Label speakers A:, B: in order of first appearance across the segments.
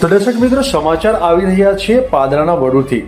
A: તો દર્શક મિત્રો, સમાચાર આવી રહ્યા છે પાદરાના વડુથી.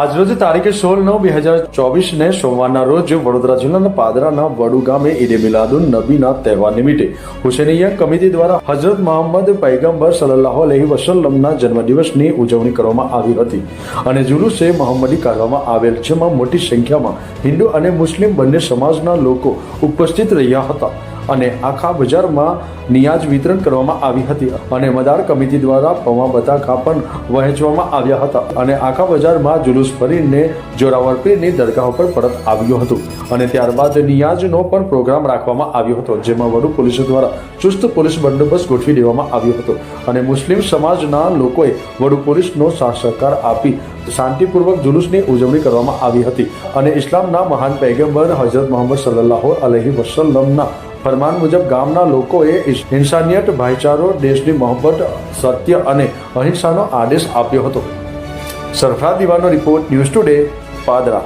A: આજરોજ તારીખે સોળ નવ બે હજાર ચોવીસ ને સોમવારના રોજ વડોદરા જિલ્લાના પાદરાના વડુ ગામે ઈદે મિલાદુન નબીના તહેવાર નિમિત્તે હુસેનિયા કમિટી દ્વારા હજરત મોહમ્મદ પૈગંબર સલ્લાહ અલહી વસલ્લમના જન્મદિવસની ઉજવણી કરવામાં આવી હતી અને જુલુસે મોહમ્મદી કાઢવામાં આવેલ, જેમાં મોટી સંખ્યામાં હિન્દુ અને મુસ્લિમ બંને સમાજના લોકો ઉપસ્થિત રહ્યા હતા. અને આખા બજારમાં નિયાજ વિતરણ કરવામાં આવી હતી. અને મદાર કમિટી દ્વારા પૌવા બટાકા પણ વહેંચવામાં આવ્યા હતા. અને આખા બજારમાં જુલુસ ફરીને જોરાવર પીરની દરગાહ પર પરત આવ્યું હતું. અને ત્યારબાદ નિયાજનો પણ પ્રોગ્રામ રાખવામાં આવ્યો હતો, જેમાં વડુ પોલીસ દ્વારા ચુસ્ત પોલીસ બંદોબસ્ત ગોઠવી દેવામાં આવ્યો હતો. અને મુસ્લિમ સમાજના લોકોએ વડુ પોલીસનો સહકાર આપી શાંતિપૂર્વક જુલુસની ઉજવણી કરવામાં આવી હતી. અને ઇસ્લામના મહાન પૈગંબર હઝરત મોહમ્મદ સલ્લાહ અલહી વસલ્લમના ફરમાન મુજબ ગામના લોકોએ ઇન્સાનિયત, ભાઈચારો, દેશની મોહબ્બત, સત્ય અને અહિંસાનો આદેશ આપ્યો હતો. સરફરાજ દીવાનો રિપોર્ટ ન્યૂઝ ટુડે, પાદરા.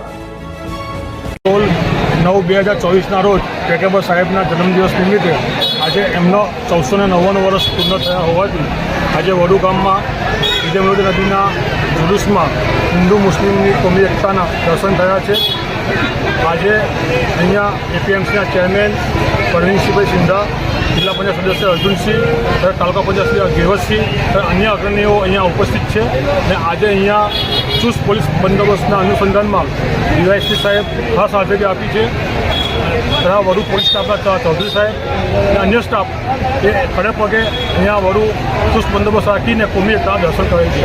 B: નવ બે હજાર ચોવીસના રોજ પેગેબર સાહેબના જન્મદિવસ નિમિત્તે આજે એમનો ચૌદસો ને નવ્વાણું વર્ષ પૂર્ણ થયા હોવાથી આજે વડુ ગામમાં મિલાદ નદીના જુલુસમાં હિન્દુ મુસ્લિમની કોમી એકતાના દર્શન થયા છે. આજે અહીંયા એપીએમસીના ચેરમેન પરવીનસિંહભાઈ સિંધા જિલ્લા પંચાયત સદસ્ય અર્જુનસિંહ તથા તાલુકા પંચાયત સદસ્ય ગેવતસિંહ તથા અન્ય અગ્રણીઓ અહીંયા ઉપસ્થિત છે અને આજે અહીંયા ચુસ્ત પોલીસ બંદોબસ્તના અનુસંધાનમાં ડીવાયસી સાહેબ ખાસ હાજરી આપી છે. તથા વડુ પોલીસ સ્ટાફના ચૌધરી સાહેબ અને અન્ય સ્ટાફ એ ખડે પગે અહીંયા વડુ ચુસ્ત બંદોબસ્ત રાખીને કોમી એકતા દર્શન કરે છે.